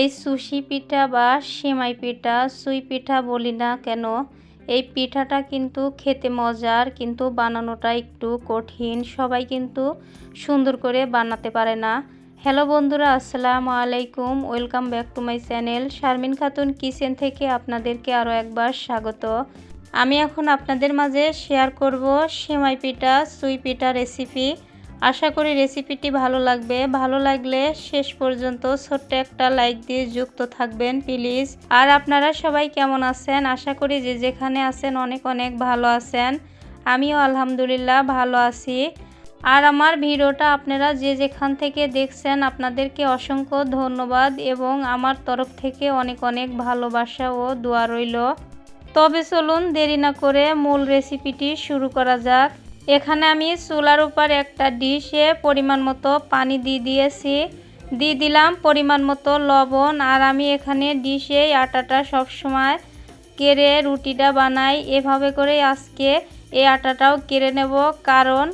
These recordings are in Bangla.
এই সুশি পিঠা বা সেমাই পিঠা, সুই পিঠা বলি না কেন? এই পিঠাটা কিন্তু খেতে মজার, কিন্তু বানানোটা একটু কঠিন। সবাই কিন্তু সুন্দর করে বানাতে পারে না। হ্যালো বন্ধুরা, আসসালামু আলাইকুম। Welcome back to my channel. Sharmin Khatun kitchen থেকে আপনাদেরকে আরও একবার স্বাগত। আমি এখন আপনাদের মাঝে শেয়ার করব সেমাই পিঠা, সুই পিঠা রেসিপি। আশা করি রেসিপিটি ভালো লাগবে। ভালো লাগলে শেষ পর্যন্ত ছোট্ট একটা লাইক দিয়ে যুক্ত থাকবেন, প্লিজ। আর আপনারা সবাই কেমন আছেন? আশা করি যে যেখানে আছেন অনেক অনেক ভালো আছেন। আমিও আলহামদুলিল্লাহ ভালো আছি। আর আমার ভিডিওটা আপনারা যে যেখান থেকে দেখছেন, আপনাদেরকে অসংখ্য ধন্যবাদ এবং আমার তরফ থেকে অনেক অনেক ভালোবাসা ও দোয়া রইল। তবে চলুন দেরি না করে মূল রেসিপিটি শুরু করা যাক। এখানে আমি চুলার উপর একটা ডিশে পরিমাণ মতো পানি দিয়ে দিয়েছি। দিয়ে দিলাম পরিমাণ মতো লবণ আর আমি এখানে ডিশে আটাটা সবসময় কেড়ে রুটিটা বানাই। এভাবে করে আজকে এই আটাটাও কেড়ে নেব। কারণ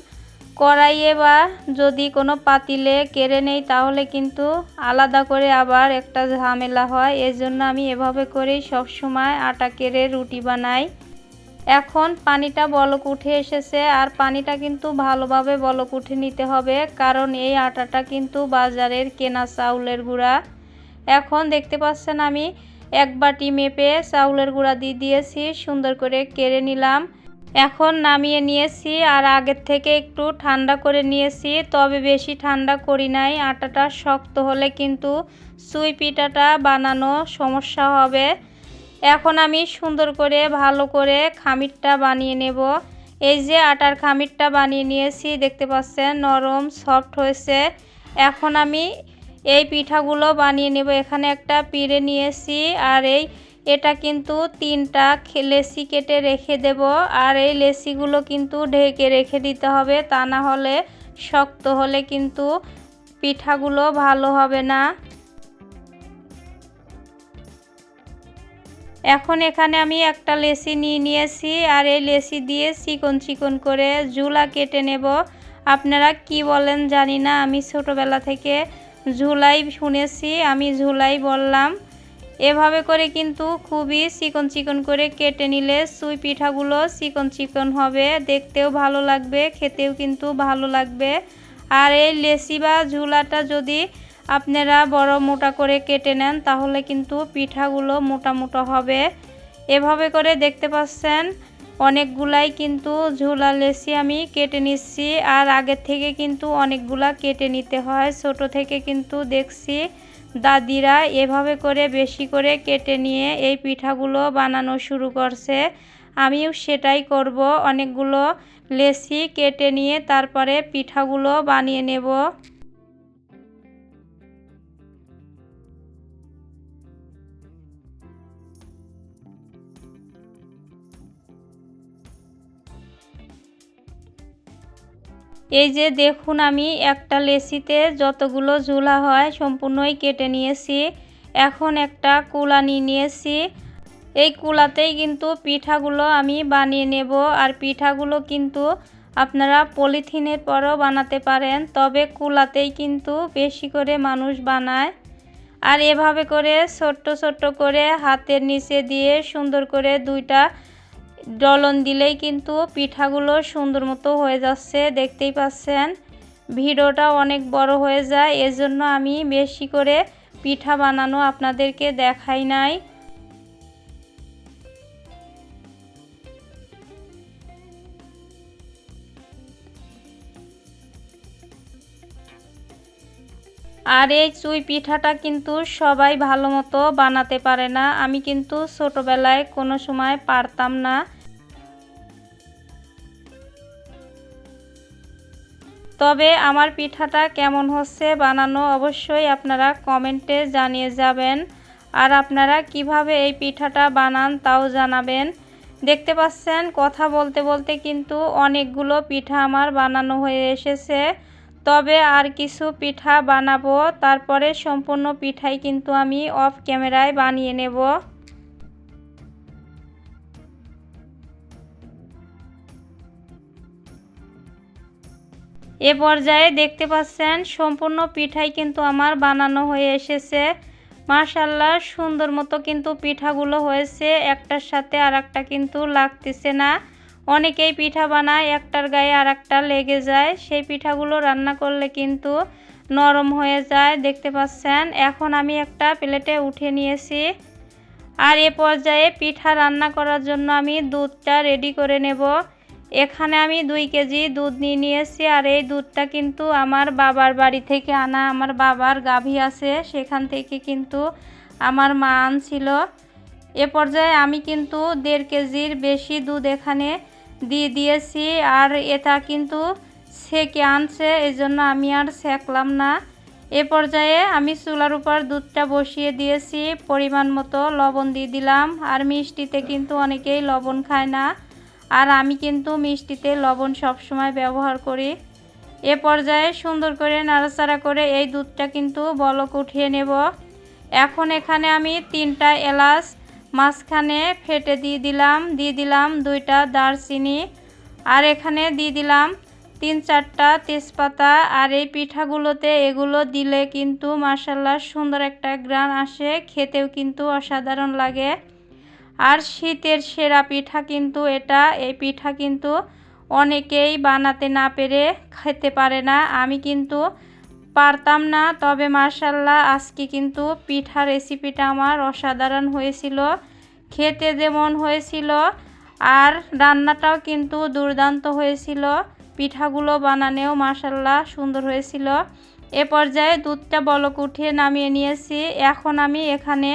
কড়াইয়ে বা যদি কোনো পাতিলে কেড়ে নেই তাহলে কিন্তু আলাদা করে আবার একটা ঝামেলা হয়। এই জন্য আমি এভাবে করেই সবসময় আটা কেড়ে রুটি বানাই। এখন পানিটা বলক উঠে এসেছে আর পানিটা কিন্তু ভালোভাবে বলক উঠে নিতে হবে, কারণ এই আটাটা কিন্তু বাজারের কেনা চাউলের গুঁড়া। এখন দেখতে পাচ্ছেন আমি এক বাটি মেপে চাউলের গুঁড়া দিয়ে দিয়েছি, সুন্দর করে কেড়ে নিলাম। এখন নামিয়ে নিয়েছি আর আগের থেকে একটু ঠান্ডা করে নিয়েছি, তবে বেশি ঠান্ডা করি নাই। আটাটা শক্ত হলে কিন্তু সুই পিঠাটা বানানো সমস্যা হবে। এখন আমি সুন্দর করে, ভালো করে খামিরটা বানিয়ে নেব। এই যে আটার খামিরটা বানিয়ে নিয়েছি, দেখতে পাচ্ছেন নরম, সফট হয়েছে। এখন আমি এই পিঠাগুলো বানিয়ে নেব। এখানে একটা পিড়ে নিয়েছি আর এই, এটা কিন্তু তিনটা লেসি কেটে রেখে দেব। আর এই লেসিগুলো কিন্তু ঢেকে রেখে দিতে হবে, তা না হলে শক্ত হলে কিন্তু পিঠাগুলো ভালো হবে না। এখন এখানে আমি একটা লেসি নিয়ে নিয়েছি আর এই লেসি দিয়ে চিকন চিকন করে ঝুলা কেটে নেব। আপনারা কি বলেন জানি না, আমি ছোটোবেলা থেকে ঝুলাই শুনেছি, আমি ঝুলাই বললাম। এভাবে করে কিন্তু খুবই চিকন চিকন করে কেটে নিলে সুই পিঠাগুলো চিকন চিকন হবে, দেখতেও ভালো লাগবে, খেতেও কিন্তু ভালো লাগবে। আর এই লেসি বা ঝুলাটা যদি আপনারা বড় মোটা করে কেটে নেন, তাহলে কিন্তু পিঠাগুলো মোটা মোটা হবে। এভাবে করে দেখতে পাচ্ছেন, অনেকগুলাই কিন্তু ঝুলা লেসি আমি কেটে নিচ্ছি, আর আগের থেকে কিন্তু অনেকগুলা কেটে নিতে হয়। ছোট থেকে কিন্তু দেখছি দাদিরা এভাবে করে বেশি করে কেটে নিয়ে এই পিঠাগুলো বানানো শুরু করছে। আমিও সেটাই করব, অনেকগুলো লেসি কেটে নিয়ে তারপরে পিঠাগুলো বানিয়ে নেব। এই যে দেখুন আমি একটা লেসিতে যতগুলো ঝুলা হয় সম্পূর্ণই কেটে নিয়েছি। এখন একটা কুলা নিয়ে নিয়েছি। এই কুলাতেই কিন্তু পিঠাগুলো আমি বানিয়ে নেব। আর পিঠাগুলো কিন্তু আপনারা পলিথিনের পরও বানাতে পারেন, তবে কুলাতেই কিন্তু বেশি করে মানুষ বানায়। আর এভাবে করে ছোট্ট ছোট্ট করে হাতের নিচে দিয়ে সুন্দর করে দুইটা ডলন দিলেই কিন্তু পিঠাগুলো সুন্দর মতো হয়ে যাচ্ছে, দেখতেই পাচ্ছেন। ভিডিওটা অনেক বড় হয়ে যায়, এজন্য আমি বেশি করে পিঠা বানানো আপনাদেরকে দেখাই নাই। আর এই চুই পিঠাটা কিন্তু সবাই ভালো মতো বানাতে পারে না। আমি কিন্তু ছোটোবেলায় কোনো সময় পারতাম না। তবে আমার পিঠাটা কেমন হচ্ছে বানানো অবশ্যই আপনারা কমেন্টে জানিয়ে যাবেন। আর আপনারা কীভাবে এই পিঠাটা বানান তাও জানাবেন। দেখতে পাচ্ছেন, কথা বলতে বলতে কিন্তু অনেকগুলো পিঠা আমার বানানো হয়ে এসেছে। তবে আর কিছু পিঠা বানাবো, তারপরে সম্পূর্ণ পিঠাই কিন্তু আমি অফ ক্যামেরায় বানিয়ে নেব। এ পর্যায়ে দেখতে পাচ্ছেন সম্পূর্ণ পিঠাই কিন্তু আমার বানানো হয়ে এসেছে। মাশাল্লাহ সুন্দর মতো কিন্তু পিঠাগুলো হয়েছে। একটার সাথে আর একটা কিন্তু লাগতেছে না। অনেকেই পিঠা বানায়, একটার গায়ে আর একটা লেগে যায়। সেই পিঠাগুলো রান্না করলে কিন্তু নরম হয়ে যায়। দেখতে পাচ্ছেন, এখন আমি একটা প্লেটে উঠে নিয়েছি। আর এ পর্যায়ে পিঠা রান্না করার জন্য আমি দুধটা রেডি করে নেব। এখানে আমি দুই কেজি দুধ নিয়ে নিয়েছি আর এই দুধটা কিন্তু আমার বাবার বাড়ি থেকে আনা আমার বাবার গাভী আছে, সেখান থেকে কিন্তু আমার মা আনছিল। এ পর্যায়ে আমি কিন্তু দেড় কেজির বেশি দুধ এখানে দিয়ে দিয়েছি আর এটা কিন্তু সেকে আনছে এই জন্য আমি আর সেকলাম না। এ পর্যায়ে আমি চুলার উপর দুধটা বসিয়ে দিয়েছি, পরিমাণ মতো লবণ দিয়ে দিলাম। আর মিষ্টিতে কিন্তু অনেকেই লবণ খায় না। আর আমি কিন্তু মিষ্টিতে লবণ সবসময় ব্যবহার করি। এ পর্যায়ে সুন্দর করে নাড়াচাড়া করে এই দুধটা কিন্তু বলক উঠিয়ে নেব। এখন এখানে আমি তিনটা এলাচ মাঝখানে ফেটে দিয়ে দিলাম দিয়ে দিলাম দুইটা দারচিনি। আর এখানে দিয়ে দিলাম তিন চারটা তেজপাতা। আর এই পিঠাগুলোতে এগুলো দিলে কিন্তু মাসাল্লাহ সুন্দর একটা গ্রান আসে, খেতেও কিন্তু অসাধারণ লাগে। আর শীতের সেরা পিঠা কিন্তু এটা। এই পিঠা কিন্তু অনেকেই বানাতে না পেরে খেতে পারে না। আমি কিন্তু পারতাম না, তবে মার্শাল্লাহ আজকে কিন্তু পিঠা রেসিপিটা আমার অসাধারণ হয়েছিল। খেতে যেমন হয়েছিল, আর রান্নাটাও কিন্তু দুর্দান্ত হয়েছিল। পিঠাগুলো বানানেও মার্শাল্লাহ সুন্দর হয়েছিল। এ পর্যায়ে দুধটা বলক উঠিয়ে নামিয়ে নিয়েছি। এখন আমি এখানে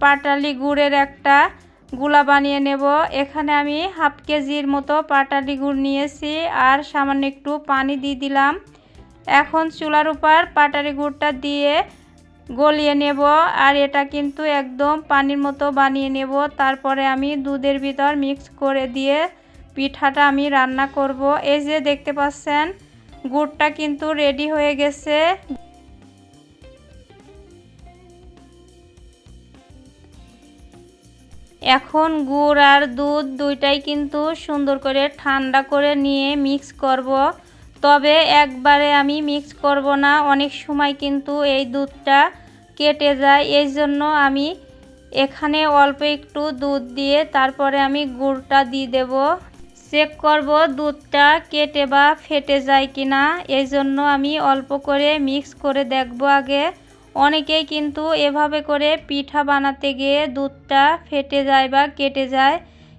পাটালি গুড়ের একটা গুলা বানিয়ে নেব। এখানে আমি হাফ কেজির মতো পাটালি গুড় নিয়েছি আর সামান্য একটু পানি দিয়ে দিলাম। এখন চুলার উপর পাটালি গুড়টা দিয়ে গলিয়ে নেব আর এটা কিন্তু একদম পানির মতো বানিয়ে নেব। তারপরে আমি দুধের ভিতর মিক্স করে দিয়ে পিঠাটা আমি রান্না করব। এই যে দেখতে পাচ্ছেন, গুড়টা কিন্তু রেডি হয়ে গেছে। এখন গুড় আর দুধ দুইটাই কিন্তু সুন্দর করে ঠান্ডা করে নিয়ে মিক্স করব। তবে একবারে আমি মিক্স করব না, অনেক সময় কিন্তু এই দুধটা কেটে যায়। এই জন্য আমি এখানে অল্প একটু দুধ দিয়ে তারপরে আমি গুড়টা দিয়ে দেব। চেক করব দুধটা কেটে বা ফেটে যায় কি না এই জন্য আমি অল্প করে মিক্স করে দেখব আগে। অনেকেই কিন্তু এভাবে করে পিঠা বানাতে গিয়ে দুধটা ফেটে যায় বা কেটে যায়।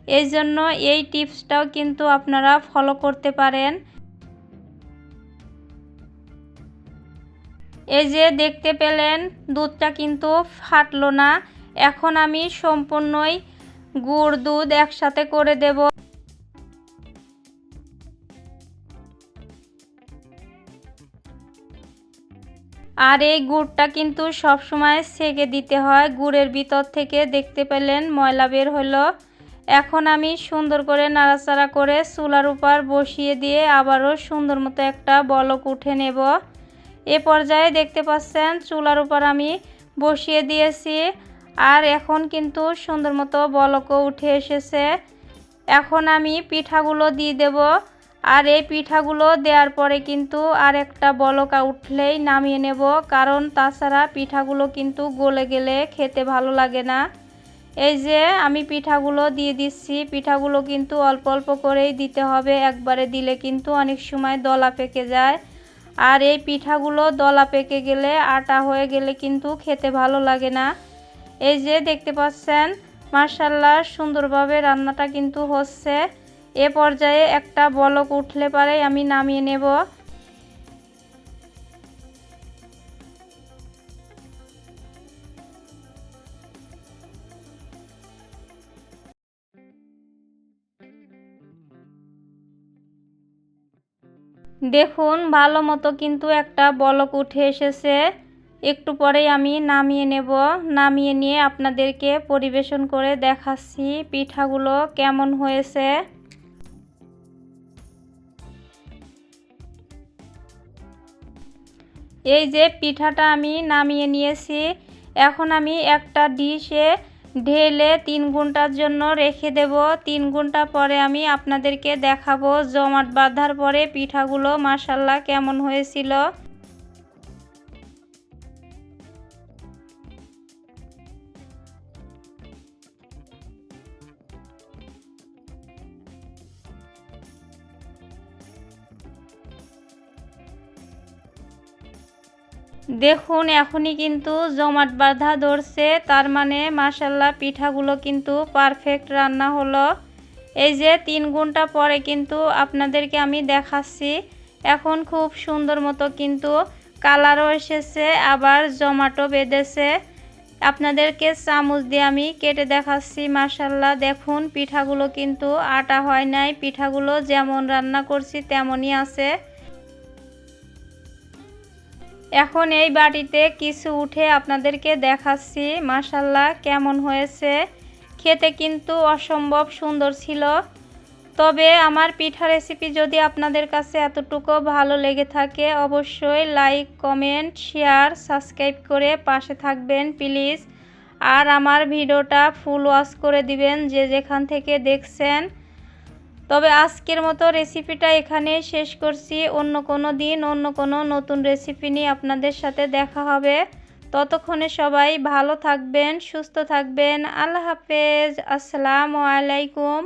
এই জন্য এই টিপসটাও কিন্তু আপনারা ফলো করতে পারেন। এই যে দেখতে পেলেন, দুধটা কিন্তু ফাটলো না। এখন আমি সম্পূর্ণই গুড় দুধ একসাথে করে দেব। আর এই গুড়টা কিন্তু সব সময় সেকে দিতে হয়। গুড়ের ভিতর থেকে দেখতে পেলেন ময়লা বের হলো। এখন আমি সুন্দর করে নাড়াচাড়া করে চুলার উপর বসিয়ে দিয়ে আবারও সুন্দর মতো একটা বলক উঠে নেব। এ পর্যায়ে দেখতে পাচ্ছেন চুলার উপর আমি বসিয়ে দিয়েছি আর এখন কিন্তু সুন্দর মতো বলকও উঠে এসেছে। এখন আমি পিঠাগুলো দিয়ে দেব। আর এই পিঠাগুলো দেওয়ার পরে কিন্তু আর একটা বলকা উঠলেই নামিয়ে নেব, কারণ তাছাড়া পিঠাগুলো কিন্তু গলে গেলে খেতে ভালো লাগে না। এই যে আমি পিঠাগুলো দিয়ে দিচ্ছি, পিঠাগুলো কিন্তু অল্প অল্প করেই দিতে হবে, একবারে দিলে কিন্তু অনেক সময় দলা পেকে যায়। আর এই পিঠাগুলো দলা পেকে গেলে, আটা হয়ে গেলে কিন্তু খেতে ভালো লাগে না। এই যে দেখতে পাচ্ছেন মার্শাল্লাহ সুন্দরভাবে রান্নাটা কিন্তু হচ্ছে। এ পর্যায়ে একটা বলক উঠলে পারে আমি নামিয়ে নেব। দেখুন, ভালো মতো কিন্তু একটা বলক উঠে এসেছে। একটু পরেই আমি নামিয়ে নেব। নামিয়ে নিয়ে আপনাদেরকে পরিবেশন করে দেখাচ্ছি পিঠাগুলো কেমন হয়েছে। এই যে পিঠাটা আমি নামিয়ে নিয়েছি, এখন আমি একটা ডিশে ঢেলে তিন ঘণ্টার জন্য রেখে দেব। তিন ঘণ্টা পরে আমি আপনাদেরকে দেখাবো জমাট বাঁধার পরে পিঠাগুলো মাসাল্লা কেমন হয়েছিল। দেখুন, এখনই কিন্তু জমাট বাঁধা ধরছে। তার মানে মাসাল্লাহ পিঠাগুলো কিন্তু পারফেক্ট রান্না হলো। এই যে তিন ঘণ্টা পরে কিন্তু আপনাদেরকে আমি দেখাচ্ছি। এখন খুব সুন্দর মতো কিন্তু কালারও এসেছে, আবার জমাটো বেঁধেছে। আপনাদেরকে চামচ দিয়ে আমি কেটে দেখাচ্ছি মাসাল্লাহ দেখুন, পিঠাগুলো কিন্তু আটা হয় নাই। পিঠাগুলো যেমন রান্না করছি, তেমনই আছে। এখন এই বাটিতে কিছু উঠে আপনাদেরকে দেখাচ্ছি। মাসাল্লাহ কেমন হয়েছে? খেতে কিন্তু অসম্ভব সুন্দর ছিল। তবে আমার পিঠা রেসিপি যদি আপনাদের কাছে এতটুকু ভালো লেগে থাকে, অবশ্যই লাইক কমেন্ট শেয়ার সাবস্ক্রাইব করে পাশে থাকবেন প্লিজ আর আমার ভিডিওটা ফুল ওয়াশ করে দিবেন যে যেখান থেকে দেখছেন। তবে আজকের মতো রেসিপিটা এখানে শেষ করছি। অন্য কোনো দিন অন্য কোনো নতুন রেসিপি নিয়ে আপনাদের সাথে দেখা হবে। ততক্ষণে সবাই ভালো থাকবেন, সুস্থ থাকবেন। আল্লাহ হাফেজ। আসসালামু আলাইকুম।